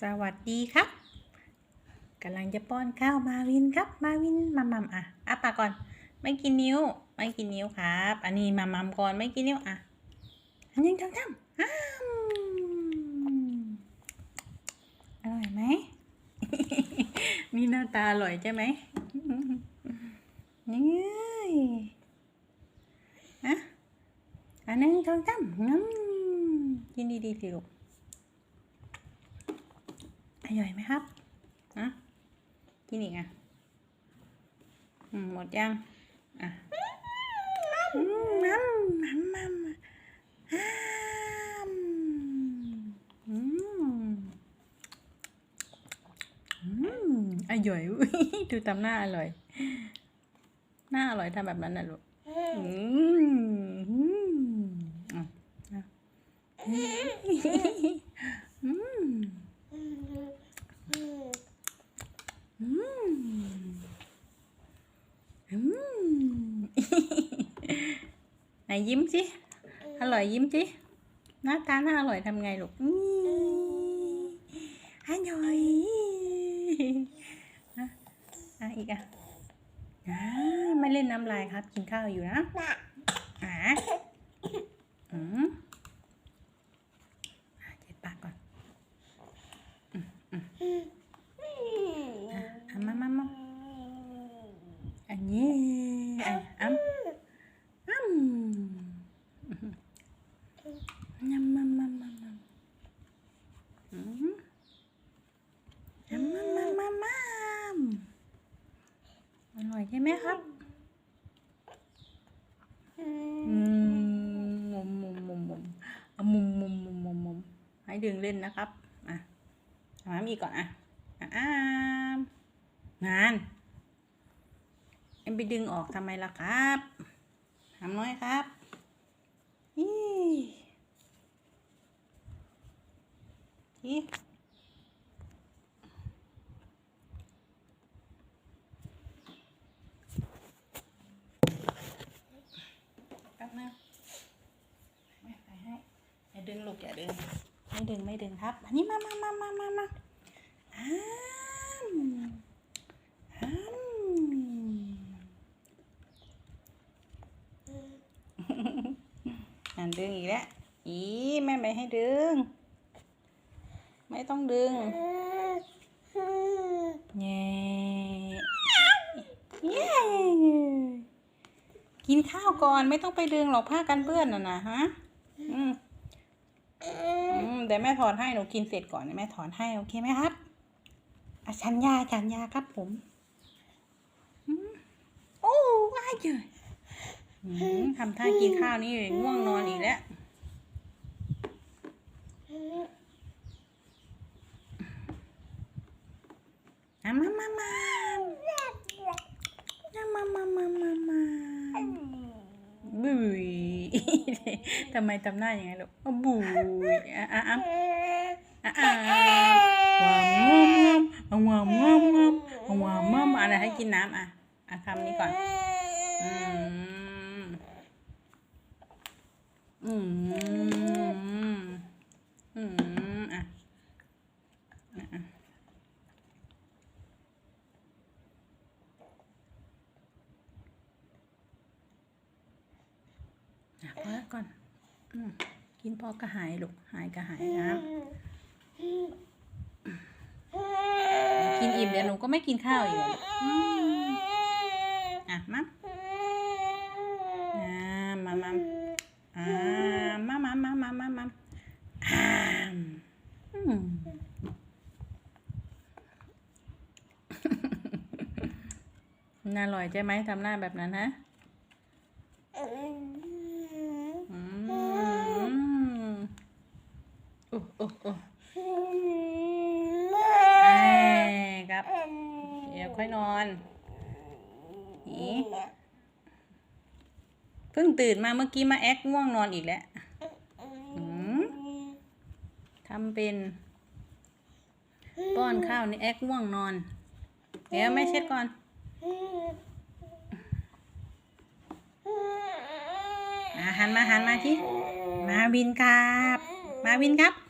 สวัสดีครับกำลังจะป้อนข้าวมาวินครับ มาวินมัมมัมอะอะปากก่อน ไม่กินนิ้ว ไม่กินนิ้วครับ อันนี้มัมมัมก่อนไม่กินนิ้วอะอันยังทำทำอ้าอร่อยไหมนี่หน้าตาอร่อยใช่ไหมนี่อะอันนึงทำทำงั้มกินดีๆสิลูก อร่อยไหมครับอะกินอีกอะอืมหมดยังอะอืมมัมมัมมัมอ้ามอืมอืมอร่อยดูตามหน้าอร่อย หน้าอร่อยทำแบบนั้นนะลูกอืมอืมอะอะอืม อืมอืม ไหนยิ้มสิ อร่อยยิ้มสิ หน้าตาหน้าอร่อยทำไงลูกอันย่อยอะอะอีกอะอ่าไม่เล่นน้ำลายครับ กินข้าวอยู่นะอ่าอืมอะเจ็ดปากก่อน อะมามามาอันนี้อะอ้ำอ้ำยำมามามามาอื มยำมามามามอร่อยใช่ไหมครับมมุมมุมมุมมุมเอามุมมุมมุมมุมมุมให้ดึงเล่นนะครับ อะเอามามีก่อนอะอะอ้ามงาน เอ็มไปดึงออกทำไมล่ะครับทำน้อยครับอีอี แป๊บนึงไม่ไปให้อย่าดึงลูกอย่าดึง ไม่ดึงไม่ดึงครับ อันนี้มามามามามามาอ้ามอ้ามอันดึงอีกแล้ว อีแม่ไม่ให้ดึง ไม่ต้องดึงเย่เย่กินข้าวก่อนไม่ต้องไปดึงหรอกผ้ากันเปื้อนน่ะนะฮะอืมอืมเดี๋ยวแม่ถอนให้หนูกินเสร็จก่อนแม่ถอนให้โอเคไหมครับอาชัญญาชัญญาครับผมโอ้ว้าเยอืมทำท่ากินข้าวนี่ง่วงนอนอีกแล้ว อะมามามาอะมามามามามาบุยทำไมทำหน้าอย่างไงลูกอะบุยอะอะอะอะอะวามงอมวามงอมวามงอมวามงอมอะไรให้กินน้ำอะอะคำนี้ก่อน อืมอืมอืมอะอะอะอะพอแล้ว ก่อนอกินพอกระหายลูกหายกระหายน้ำกินอิ่มเดี๋ยวหนูก็ไม่กินข้าวอีกอะอืมอะมาอ่ามามาอมามามามามามาอ่าอืมน่าอร่อยใช่ไหมทำหน้าแบบนั้นฮะอืมโอ้โอ้โอ้เอ้ครับ เดี๋ยวค่อยนอนนี่เพิ่งตื่นมาเมื่อกี้มาแอคง่วงนอนอีกแล้วทำเป็น ป้อนข้าวนี่แอคง่วงนอน เดี๋ยวแม่เช็ดก่อนมาหันมาหันมาที่มาวินครับ มาวินครับ